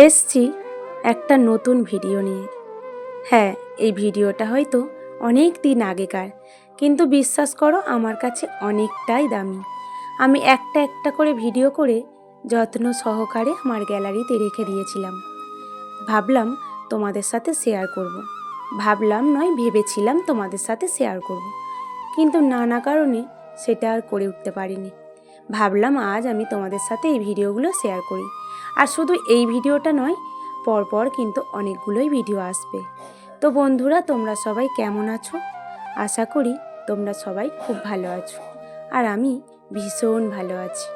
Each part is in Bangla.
চলে এসেছি একটা নতুন ভিডিও নিয়ে। হ্যাঁ এই ভিডিওটা হয়তো অনেক দিন আগেকার, কিন্তু বিশ্বাস করো আমার কাছে অনেকটাই দামি। আমি একটা একটা করে ভিডিও করে যত্ন সহকারে আমার গ্যালারিতে রেখে দিয়েছিলাম। ভাবলাম তোমাদের সাথে শেয়ার করব। ভাবলাম নয়, ভেবেছিলাম তোমাদের সাথে শেয়ার করব। কিন্তু নানা কারণে সেটা আর করে উঠতে পারিনি। ভাবলাম আজ আমি তোমাদের সাথে এই ভিডিওগুলো শেয়ার করি। আর শুধু এই ভিডিওটা নয়, পরপর কিন্তু অনেকগুলোই ভিডিও আসবে। তো বন্ধুরা, তোমরা সবাই কেমন আছো? আশা করি তোমরা সবাই খুব ভালো আছো। আর আমি ভীষণ ভালো আছি।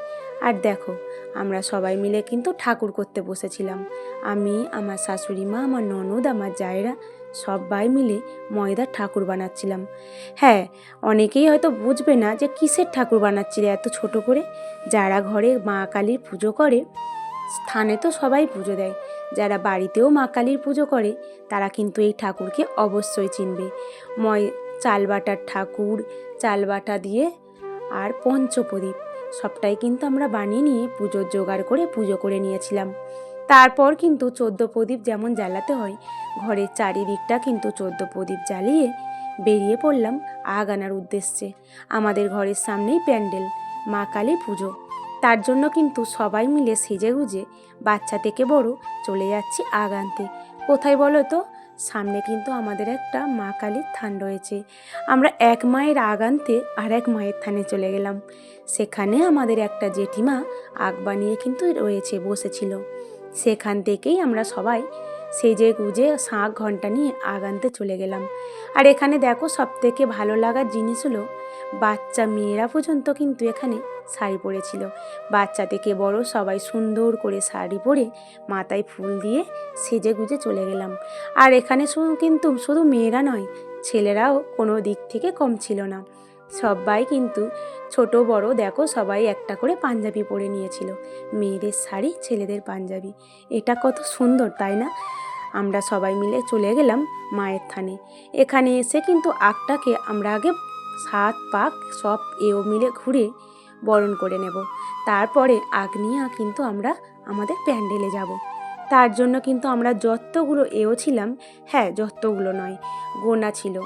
আর দেখো, আমরা সবাই মিলে কিন্তু ঠাকুর করতে বসেছিলাম। আমি, আমার শাশুড়ি মা, আমার ননদ, আমার জায়েরা সবাই মিলে ময়দার ঠাকুর বানাচ্ছিলাম। হ্যাঁ অনেকেই হয়তো বুঝবে না যে কিসের ঠাকুর বানাচ্ছিলে এত ছোট করে? যারা ঘরে মা কালীর পুজো করে স্থানে তো সবাই পুজো দেয়। যারা বাড়িতেও মা কালীর পুজো করে, তারা কিন্তু এই ঠাকুরকে অবশ্যই চিনবে। ময় চালবাটার ঠাকুর চালবাটা দিয়ে আর পঞ্চপ্রদীপ, সবটাই কিন্তু আমরা বানিয়ে নিয়ে পুজোর জোগাড় করে পুজো করে নিয়েছিলাম। তারপর কিন্তু চোদ্দ প্রদীপ যেমন জ্বালাতে হয়, ঘরের চারিদিকটা কিন্তু চোদ্দ প্রদীপ জ্বালিয়ে বেরিয়ে পড়লাম আগ আনার উদ্দেশ্যে। আমাদের ঘরের সামনেই প্যান্ডেল, মা কালী পুজো। তার জন্য কিন্তু সবাই মিলে সেজে গুজে বাচ্চা থেকে বড় চলে যাচ্ছি আগান্তে। কোথায় বলো তো? সামনে কিন্তু আমাদের একটা মা কালীর থান রয়েছে। আমরা এক মায়ের আগান্তে আর এক মায়ের থানে চলে গেলাম। সেখানে আমাদের একটা জেঠিমা আগ বানিয়ে কিন্তু রয়েছে, বসেছিল। সেখান থেকেই আমরা সবাই সেজে গুজে শাঁখ ঘণ্টা নিয়ে আগান্তে চলে গেলাম। আর এখানে দেখো সব থেকে ভালো লাগার জিনিস হলো বাচ্চা মেয়েরা পর্যন্ত কিন্তু এখানে শাড়ি পরেছিল। বাচ্চা থেকে বড় সবাই সুন্দর করে শাড়ি পরে মাথায় ফুল দিয়ে সেজে গুজে চলে গেলাম। আর এখানে শুধু কিন্তু, শুধু মেয়েরা নয়, ছেলেরাও কোনো দিক থেকে কম ছিল না। সবাই কিন্তু, ছোট, বড়, দেখো, সবাই একটা করে পাঞ্জাবি পরে নিয়েছিল। মেয়েদের শাড়ি, ছেলেদের পাঞ্জাবি। এটা কত সুন্দর, তাই না? আমরা সবাই মিলে চলে গেলাম মায়ের থানে। এখানে এসে কিন্তু আগটাকে আমরা আগে সাত পাক সব এও মিলে ঘুরে বরণ করে নেব। তারপরে আগ্নেয়া কিন্তু আমরা আমাদের প্যান্ডেলে যাব। তার জন্য কিন্তু আমরা যতগুলো এও ছিলাম হ্যাঁ যতগুলো নয়, গোনা ছিল।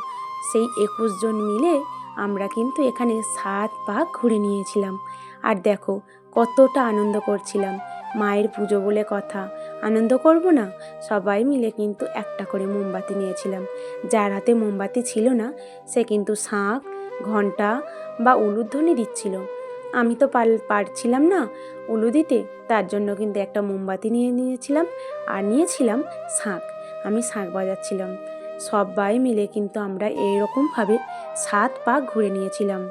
সেই একুশ জন মিলে আমরা কিন্তু এখানে সাত পাক ঘুরে নিয়েছিলাম। আর দেখো, কতটা আনন্দ করছিলাম। মায়ের পুজো বলে কথা, আনন্দ করব না? সবাই মিলে কিন্তু একটা করে মোমবাতি নিয়েছিলাম। যার হাতে মোমবাতি ছিল না, সে কিন্তু শাঁখ ঘণ্টা বা উলুধ্বনি দিচ্ছিল। আমি তো পার পারছিলাম না উলু দিতে, তার জন্য কিন্তু একটা মোমবাতি নিয়ে নিয়েছিলাম আর নিয়েছিলাম শাঁখ আমি শাঁখ বাজাচ্ছিলাম। সবাই মিলে কিন্তু আমরা এইরকমভাবে সাত পাক ঘুরে নিয়েছিলাম।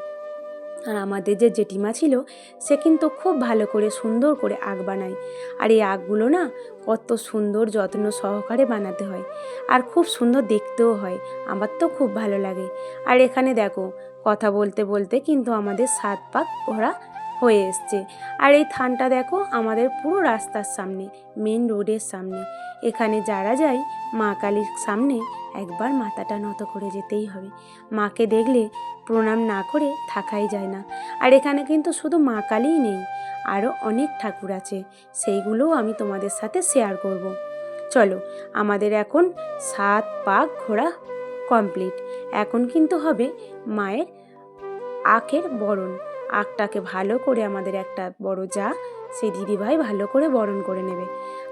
আর আমাদের যে জেঠিমা ছিল, সে কিন্তু খুব ভালো করে সুন্দর করে আগ বানায়। আর এই আগগুলো না, কত সুন্দর যত্ন সহকারে বানাতে হয়। আর খুব সুন্দর দেখতেও হয়, আমার তো খুব ভালো লাগে। আর এখানে দেখো কথা বলতে বলতে কিন্তু আমাদের সাত পাক ঘোরা হয়ে এসছে। আর এই থানটা দেখো আমাদের পুরো রাস্তার সামনে মেন রোডের সামনে। এখানে যারা যায়, মা কালীর সামনে একবার মাথাটা নত করে যেতেই হবে। মাকে দেখলে প্রণাম না করে থাকাই যায় না। আর এখানে কিন্তু শুধু মা কালীই নেই আরও অনেক ঠাকুর আছে। সেইগুলোও আমি তোমাদের সাথে শেয়ার করব। চলো, আমাদের এখন সাত পাক ঘোরা কমপ্লিট এখন কিন্তু হবে মায়ের আখের বরণ। আখটাকে ভালো করে আমাদের একটা বড় যা, সেই দিদিভাই ভালো করে বরণ করে নেবে।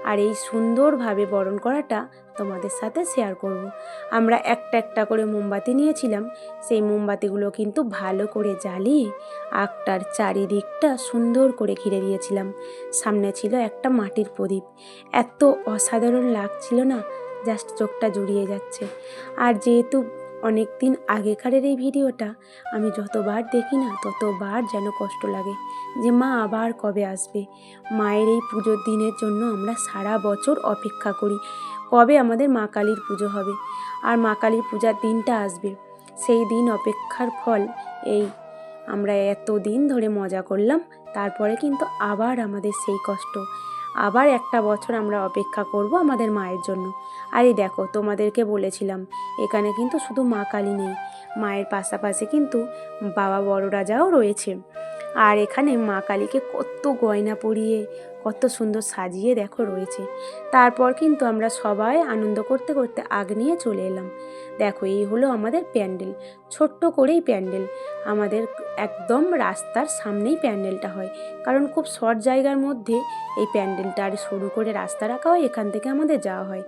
আর এই সুন্দরভাবে বরণ করাটা তোমাদের সাথে শেয়ার করব। আমরা একটা একটা করে মোমবাতি নিয়েছিলাম। সেই মোমবাতিগুলো কিন্তু ভালো করে জ্বালিয়ে আখটার চারিদিকটা সুন্দর করে ঘিরে দিয়েছিলাম। সামনে ছিল একটা মাটির প্রদীপ। এত অসাধারণ লাগছিল না? জাস্ট চোখটা জুড়িয়ে যাচ্ছে। আর যেহেতু অনেক দিন আগেকারের এই ভিডিওটা, আমি যতবার দেখি না, ততবার যেন কষ্ট লাগে যে মা আবার কবে আসবে। মায়ের এই পুজোর দিনের জন্য আমরা সারা বছর অপেক্ষা করি, কবে আমাদের মা কালীর পুজো হবে। আর মা কালীর পূজার দিনটা আসবে। সেই দিন অপেক্ষার ফল এই। আমরা এত দিন ধরে মজা করলাম, তারপরে কিন্তু আবার আমাদের সেই কষ্ট। আবার একটা বছর আমরা অপেক্ষা করব আমাদের মায়ের জন্য। আরে দেখো, তোমাদেরকে বলেছিলাম, এখানে কিন্তু শুধু মা কালী নেই, মায়ের পাশাপাশি কিন্তু বাবা বড় রাজাও রয়েছে। আর এখানে মা কালীকে কত গয়না পরিয়ে, কত সুন্দর সাজিয়ে দেখো রয়েছে। তারপর কিন্তু আমরা সবাই আনন্দ করতে করতে আগ নিয়ে চলে এলাম। দেখো, এই হলো আমাদের প্যান্ডেল। ছোট্ট করেই প্যান্ডেল। আমাদের একদম রাস্তার সামনেই প্যান্ডেলটা হয়। কারণ খুব শর্ট জায়গার মধ্যে এই প্যান্ডেলটা আর শুরু করে রাস্তা রাখা হয়, এখান থেকে আমাদের যাওয়া হয়।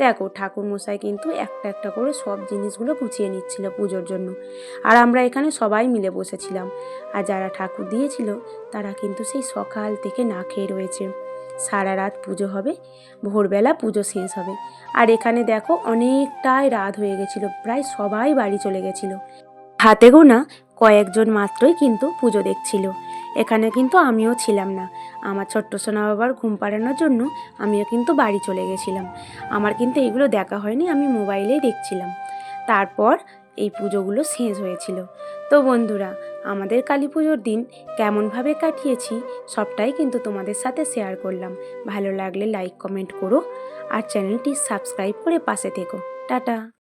দেখো ঠাকুর মশাই কিন্তু একটা একটা করে সব জিনিসগুলো গুছিয়ে নিচ্ছিল পুজোর জন্য। আর আমরা এখানে সবাই মিলে বসেছিলাম। আর যারা ঠাকুর দিয়েছিল, তারা কিন্তু সেই সকাল থেকে না খেয়ে রয়েছে। সারা রাত পুজো হবে, ভোরবেলা পুজো শেষ হবে। আর এখানে দেখো, অনেকটাই রাত হয়ে গেছিল, প্রায় সবাই বাড়ি চলে গেছিল। হাতে গোনা কয়েকজন মাত্রই কিন্তু পুজো দেখছিল। এখানে কিন্তু আমিও ছিলাম না। আমার ছোট্ট সোনা বাবার ঘুম পাড়ানোর জন্য আমিও কিন্তু বাড়ি চলে গেছিলাম। আমার কিন্তু এগুলো দেখা হয়নি, আমি মোবাইলেই দেখছিলাম। তারপর এই পুজোগুলো শেষ হয়েছিল। তো বন্ধুরা, আমাদের কালী পুজোর দিন কেমনভাবে কাটিয়েছি সবটাই কিন্তু তোমাদের সাথে শেয়ার করলাম। ভালো লাগলে লাইক, কমেন্ট করো আর চ্যানেলটি সাবস্ক্রাইব করে পাশে থেকো। টাটা।